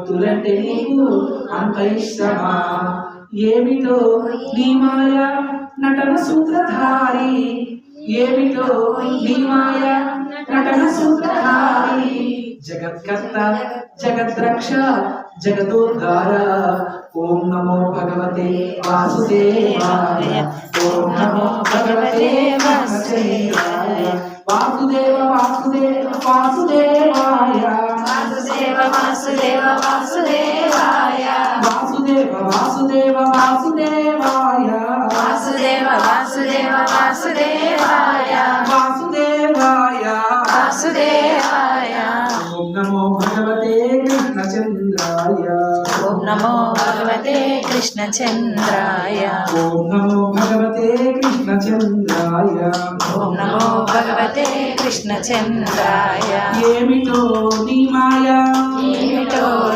భక్తులంటే నీకు అంత ఇష్టమా? ఏమిటో నీ మాయ నటన సూత్రధారి? ఏమిటో నీ మాయ నటన సూత్రధారి? జగత్కర్త జగద్రక్ష జగదోద్ధార. ఓం నమో భగవతే వాసుదేవాయ. ఓం నమో భగవతే వాసుదేవాయ. వాసుదేవ వాసుదేవ వాసు వాసుదేవాయ. వాసుదేవ వాసుదేవ వాసుదేవాయ. వాసుదేవ వాసుదేవ వాసుదేవాయ. వాసుదేవాయ. వాసుదేవాయ. ఓం నమో భగవతే కృష్ణచంద్రాయ. ఓం నమో భగవతే కృష్ణచంద్రాయ. ఓం నమో భగవతే కృష్ణచంద్రాయ. ఓం నమో భగవతే కృష్ణచంద్రాయ. ఏమిటో నీ మాయ? ఏమిటో